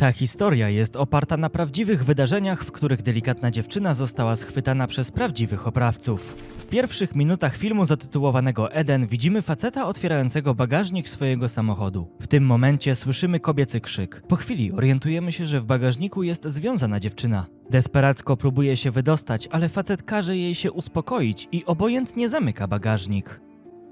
Ta historia jest oparta na prawdziwych wydarzeniach, w których delikatna dziewczyna została schwytana przez prawdziwych oprawców. W pierwszych minutach filmu zatytułowanego Eden widzimy faceta otwierającego bagażnik swojego samochodu. W tym momencie słyszymy kobiecy krzyk. Po chwili orientujemy się, że w bagażniku jest związana dziewczyna. Desperacko próbuje się wydostać, ale facet każe jej się uspokoić i obojętnie zamyka bagażnik.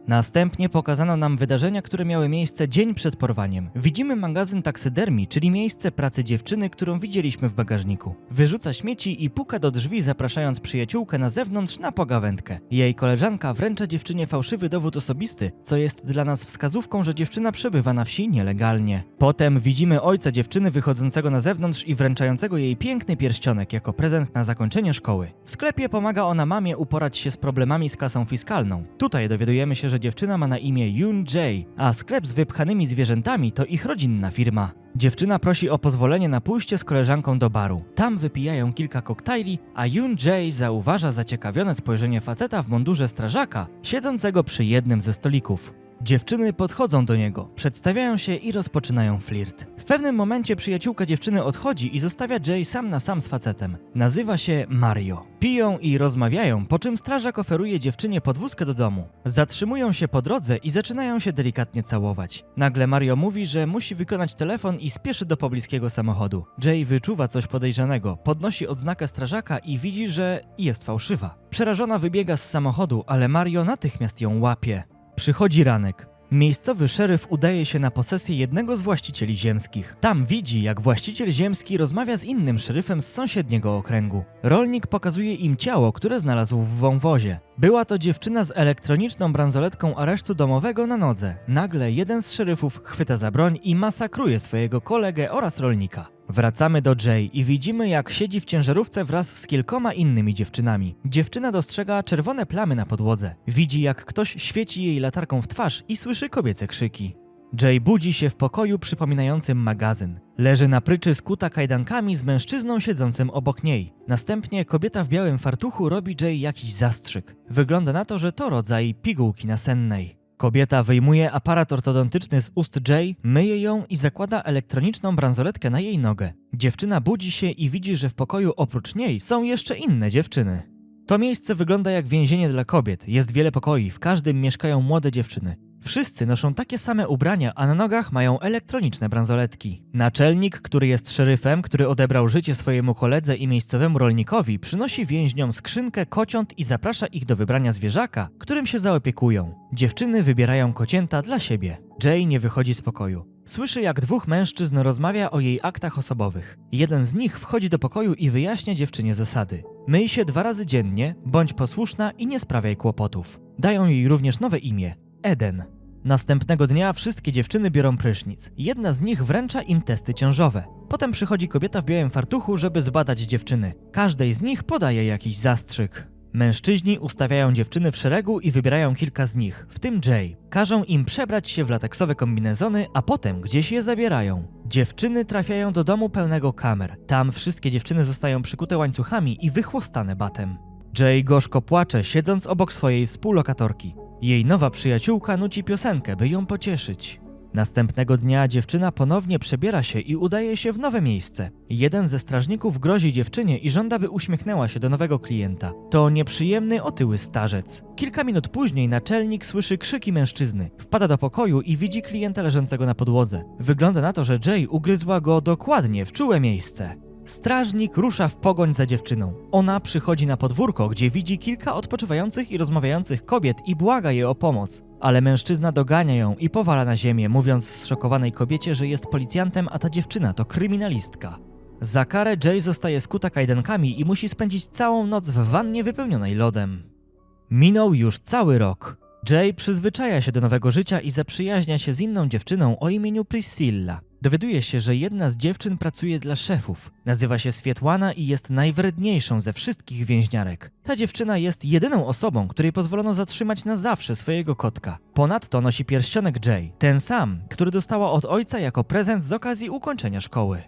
Następnie pokazano nam wydarzenia, które miały miejsce dzień przed porwaniem. Widzimy magazyn taksydermii, czyli miejsce pracy dziewczyny, którą widzieliśmy w bagażniku. Wyrzuca śmieci i puka do drzwi, zapraszając przyjaciółkę na zewnątrz na pogawędkę. Jej koleżanka wręcza dziewczynie fałszywy dowód osobisty, co jest dla nas wskazówką, że dziewczyna przebywa na wsi nielegalnie. Potem widzimy ojca dziewczyny wychodzącego na zewnątrz i wręczającego jej piękny pierścionek jako prezent na zakończenie szkoły. W sklepie pomaga ona mamie uporać się z problemami z kasą fiskalną. Tutaj dowiadujemy się, że dziewczyna ma na imię Yoon Jae, a sklep z wypchanymi zwierzętami to ich rodzinna firma. Dziewczyna prosi o pozwolenie na pójście z koleżanką do baru. Tam wypijają kilka koktajli, a Yoon Jae zauważa zaciekawione spojrzenie faceta w mundurze strażaka, siedzącego przy jednym ze stolików. Dziewczyny podchodzą do niego, przedstawiają się i rozpoczynają flirt. W pewnym momencie przyjaciółka dziewczyny odchodzi i zostawia Jay sam na sam z facetem. Nazywa się Mario. Piją i rozmawiają, po czym strażak oferuje dziewczynie podwózkę do domu. Zatrzymują się po drodze i zaczynają się delikatnie całować. Nagle Mario mówi, że musi wykonać telefon i spieszy do pobliskiego samochodu. Jay wyczuwa coś podejrzanego, podnosi odznakę strażaka i widzi, że jest fałszywa. Przerażona wybiega z samochodu, ale Mario natychmiast ją łapie. Przychodzi ranek. Miejscowy szeryf udaje się na posesję jednego z właścicieli ziemskich. Tam widzi, jak właściciel ziemski rozmawia z innym szeryfem z sąsiedniego okręgu. Rolnik pokazuje im ciało, które znalazł w wąwozie. Była to dziewczyna z elektroniczną bransoletką aresztu domowego na nodze. Nagle jeden z szeryfów chwyta za broń i masakruje swojego kolegę oraz rolnika. Wracamy do Jay i widzimy, jak siedzi w ciężarówce wraz z kilkoma innymi dziewczynami. Dziewczyna dostrzega czerwone plamy na podłodze. Widzi, jak ktoś świeci jej latarką w twarz i słyszy kobiece krzyki. Jay budzi się w pokoju przypominającym magazyn. Leży na pryczy skuta kajdankami z mężczyzną siedzącym obok niej. Następnie kobieta w białym fartuchu robi Jay jakiś zastrzyk. Wygląda na to, że to rodzaj pigułki nasennej. Kobieta wyjmuje aparat ortodontyczny z ust Jay, myje ją i zakłada elektroniczną bransoletkę na jej nogę. Dziewczyna budzi się i widzi, że w pokoju oprócz niej są jeszcze inne dziewczyny. To miejsce wygląda jak więzienie dla kobiet. Jest wiele pokoi, w każdym mieszkają młode dziewczyny. Wszyscy noszą takie same ubrania, a na nogach mają elektroniczne bransoletki. Naczelnik, który jest szeryfem, który odebrał życie swojemu koledze i miejscowemu rolnikowi, przynosi więźniom skrzynkę kociąt i zaprasza ich do wybrania zwierzaka, którym się zaopiekują. Dziewczyny wybierają kocięta dla siebie. Jay nie wychodzi z pokoju. Słyszy, jak dwóch mężczyzn rozmawia o jej aktach osobowych. Jeden z nich wchodzi do pokoju i wyjaśnia dziewczynie zasady. Myj się dwa razy dziennie, bądź posłuszna i nie sprawiaj kłopotów. Dają jej również nowe imię Eden. Następnego dnia wszystkie dziewczyny biorą prysznic. Jedna z nich wręcza im testy ciążowe. Potem przychodzi kobieta w białym fartuchu, żeby zbadać dziewczyny. Każdej z nich podaje jakiś zastrzyk. Mężczyźni ustawiają dziewczyny w szeregu i wybierają kilka z nich, w tym Jay. Każą im przebrać się w lateksowe kombinezony, a potem gdzieś je zabierają. Dziewczyny trafiają do domu pełnego kamer. Tam wszystkie dziewczyny zostają przykute łańcuchami i wychłostane batem. Jay gorzko płacze, siedząc obok swojej współlokatorki. Jej nowa przyjaciółka nuci piosenkę, by ją pocieszyć. Następnego dnia dziewczyna ponownie przebiera się i udaje się w nowe miejsce. Jeden ze strażników grozi dziewczynie i żąda, by uśmiechnęła się do nowego klienta. To nieprzyjemny, otyły starzec. Kilka minut później naczelnik słyszy krzyki mężczyzny. Wpada do pokoju i widzi klienta leżącego na podłodze. Wygląda na to, że Jay ugryzła go dokładnie w czułe miejsce. Strażnik rusza w pogoń za dziewczyną. Ona przychodzi na podwórko, gdzie widzi kilka odpoczywających i rozmawiających kobiet i błaga je o pomoc. Ale mężczyzna dogania ją i powala na ziemię, mówiąc zszokowanej kobiecie, że jest policjantem, a ta dziewczyna to kryminalistka. Za karę Jay zostaje skuta kajdankami i musi spędzić całą noc w wannie wypełnionej lodem. Minął już cały rok. Jay przyzwyczaja się do nowego życia i zaprzyjaźnia się z inną dziewczyną o imieniu Priscilla. Dowiaduje się, że jedna z dziewczyn pracuje dla szefów. Nazywa się Swietłana i jest najwredniejszą ze wszystkich więźniarek. Ta dziewczyna jest jedyną osobą, której pozwolono zatrzymać na zawsze swojego kotka. Ponadto nosi pierścionek Jay, ten sam, który dostała od ojca jako prezent z okazji ukończenia szkoły.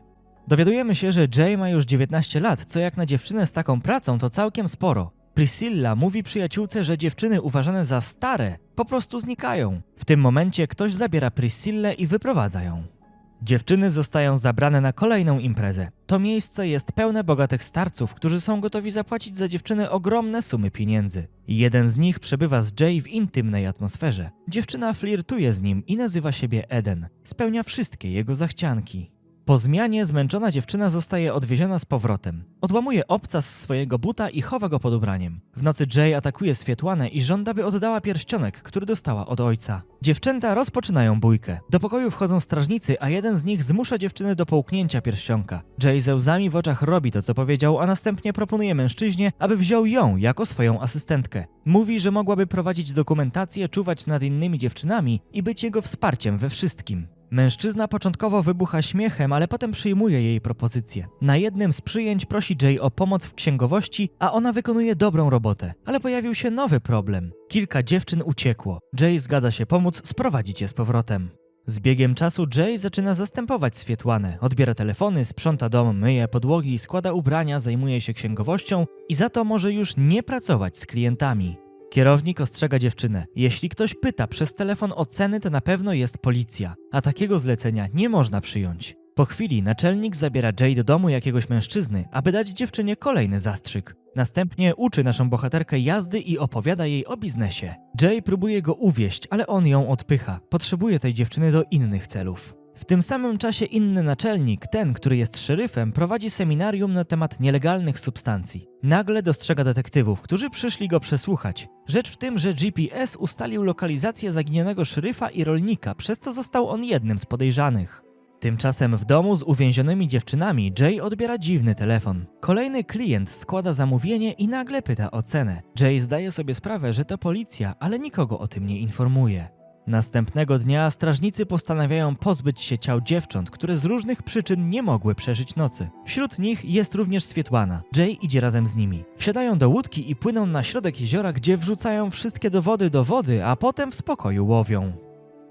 Dowiadujemy się, że Jay ma już 19 lat, co jak na dziewczynę z taką pracą to całkiem sporo. Priscilla mówi przyjaciółce, że dziewczyny uważane za stare po prostu znikają. W tym momencie ktoś zabiera Priscillę i wyprowadza ją. Dziewczyny zostają zabrane na kolejną imprezę. To miejsce jest pełne bogatych starców, którzy są gotowi zapłacić za dziewczyny ogromne sumy pieniędzy. Jeden z nich przebywa z Jay w intymnej atmosferze. Dziewczyna flirtuje z nim i nazywa siebie Eden. Spełnia wszystkie jego zachcianki. Po zmianie zmęczona dziewczyna zostaje odwieziona z powrotem. Odłamuje obca z swojego buta i chowa go pod ubraniem. W nocy Jay atakuje Swietłanę i żąda, by oddała pierścionek, który dostała od ojca. Dziewczęta rozpoczynają bójkę. Do pokoju wchodzą strażnicy, a jeden z nich zmusza dziewczyny do połknięcia pierścionka. Jay ze łzami w oczach robi to, co powiedział, a następnie proponuje mężczyźnie, aby wziął ją jako swoją asystentkę. Mówi, że mogłaby prowadzić dokumentację, czuwać nad innymi dziewczynami i być jego wsparciem we wszystkim. Mężczyzna początkowo wybucha śmiechem, ale potem przyjmuje jej propozycję. Na jednym z przyjęć prosi Jay o pomoc w księgowości, a ona wykonuje dobrą robotę. Ale pojawił się nowy problem. Kilka dziewczyn uciekło. Jay zgadza się pomóc sprowadzić je z powrotem. Z biegiem czasu Jay zaczyna zastępować Swietłanę. Odbiera telefony, sprząta dom, myje podłogi, składa ubrania, zajmuje się księgowością i za to może już nie pracować z klientami. Kierownik ostrzega dziewczynę. Jeśli ktoś pyta przez telefon o ceny, to na pewno jest policja, a takiego zlecenia nie można przyjąć. Po chwili naczelnik zabiera Jay do domu jakiegoś mężczyzny, aby dać dziewczynie kolejny zastrzyk. Następnie uczy naszą bohaterkę jazdy i opowiada jej o biznesie. Jay próbuje go uwieść, ale on ją odpycha. Potrzebuje tej dziewczyny do innych celów. W tym samym czasie inny naczelnik, ten, który jest szeryfem, prowadzi seminarium na temat nielegalnych substancji. Nagle dostrzega detektywów, którzy przyszli go przesłuchać. Rzecz w tym, że GPS ustalił lokalizację zaginionego szeryfa i rolnika, przez co został on jednym z podejrzanych. Tymczasem w domu z uwięzionymi dziewczynami Jay odbiera dziwny telefon. Kolejny klient składa zamówienie i nagle pyta o cenę. Jay zdaje sobie sprawę, że to policja, ale nikogo o tym nie informuje. Następnego dnia strażnicy postanawiają pozbyć się ciał dziewcząt, które z różnych przyczyn nie mogły przeżyć nocy. Wśród nich jest również Swietłana. Jay idzie razem z nimi. Wsiadają do łódki i płyną na środek jeziora, gdzie wrzucają wszystkie dowody do wody, a potem w spokoju łowią.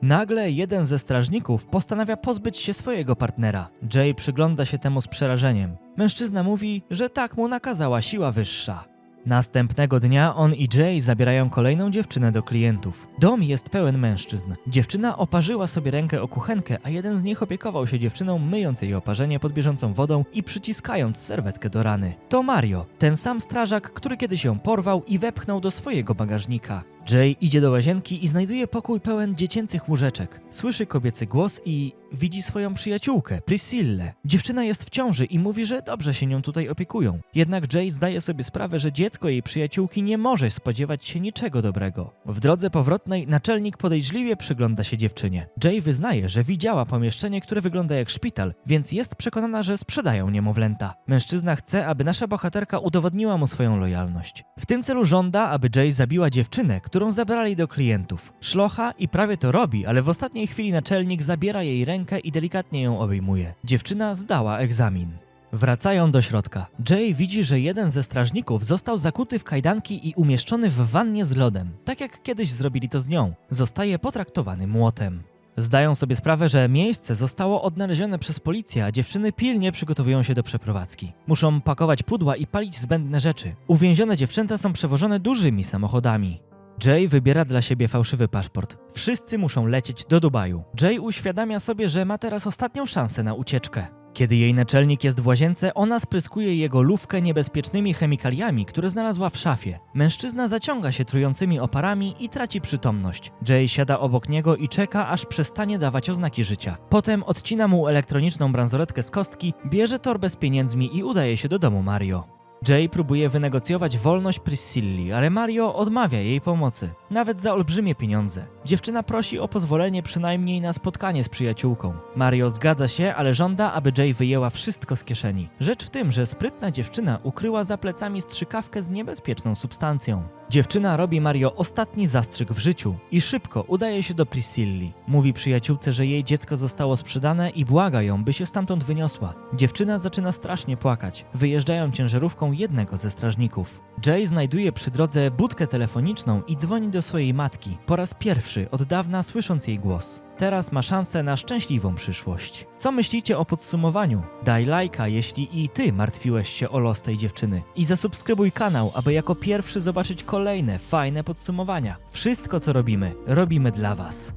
Nagle jeden ze strażników postanawia pozbyć się swojego partnera. Jay przygląda się temu z przerażeniem. Mężczyzna mówi, że tak mu nakazała siła wyższa. Następnego dnia on i Jay zabierają kolejną dziewczynę do klientów. Dom jest pełen mężczyzn. Dziewczyna oparzyła sobie rękę o kuchenkę, a jeden z nich opiekował się dziewczyną, myjąc jej oparzenie pod bieżącą wodą i przyciskając serwetkę do rany. To Mario, ten sam strażak, który kiedyś ją porwał i wepchnął do swojego bagażnika. Jay idzie do łazienki i znajduje pokój pełen dziecięcych łóżeczek. Słyszy kobiecy głos i widzi swoją przyjaciółkę, Priscillę. Dziewczyna jest w ciąży i mówi, że dobrze się nią tutaj opiekują. Jednak Jay zdaje sobie sprawę, że dziecko jej przyjaciółki nie może spodziewać się niczego dobrego. W drodze powrotnej naczelnik podejrzliwie przygląda się dziewczynie. Jay wyznaje, że widziała pomieszczenie, które wygląda jak szpital, więc jest przekonana, że sprzedają niemowlęta. Mężczyzna chce, aby nasza bohaterka udowodniła mu swoją lojalność. W tym celu żąda, aby Jay zabiła dziewczynę, którą zabrali do klientów. Szlocha i prawie to robi, ale w ostatniej chwili naczelnik zabiera jej rękę i delikatnie ją obejmuje. Dziewczyna zdała egzamin. Wracają do środka. Jay widzi, że jeden ze strażników został zakuty w kajdanki i umieszczony w wannie z lodem, tak jak kiedyś zrobili to z nią. Zostaje potraktowany młotem. Zdają sobie sprawę, że miejsce zostało odnalezione przez policję, a dziewczyny pilnie przygotowują się do przeprowadzki. Muszą pakować pudła i palić zbędne rzeczy. Uwięzione dziewczęta są przewożone dużymi samochodami. Jay wybiera dla siebie fałszywy paszport. Wszyscy muszą lecieć do Dubaju. Jay uświadamia sobie, że ma teraz ostatnią szansę na ucieczkę. Kiedy jej naczelnik jest w łazience, ona spryskuje jego lówkę niebezpiecznymi chemikaliami, które znalazła w szafie. Mężczyzna zaciąga się trującymi oparami i traci przytomność. Jay siada obok niego i czeka, aż przestanie dawać oznaki życia. Potem odcina mu elektroniczną bransoletkę z kostki, bierze torbę z pieniędzmi i udaje się do domu Mario. Jay próbuje wynegocjować wolność Priscilli, ale Mario odmawia jej pomocy, nawet za olbrzymie pieniądze. Dziewczyna prosi o pozwolenie przynajmniej na spotkanie z przyjaciółką. Mario zgadza się, ale żąda, aby Jay wyjęła wszystko z kieszeni. Rzecz w tym, że sprytna dziewczyna ukryła za plecami strzykawkę z niebezpieczną substancją. Dziewczyna robi Mario ostatni zastrzyk w życiu i szybko udaje się do Priscilli. Mówi przyjaciółce, że jej dziecko zostało sprzedane i błaga ją, by się stamtąd wyniosła. Dziewczyna zaczyna strasznie płakać. Wyjeżdżają ciężarówką jednego ze strażników. Jay znajduje przy drodze budkę telefoniczną i dzwoni do swojej matki, po raz pierwszy od dawna słysząc jej głos. Teraz ma szansę na szczęśliwą przyszłość. Co myślicie o podsumowaniu? Daj lajka, jeśli i ty martwiłeś się o los tej dziewczyny. I zasubskrybuj kanał, aby jako pierwszy zobaczyć kolejne fajne podsumowania. Wszystko co robimy, robimy dla was.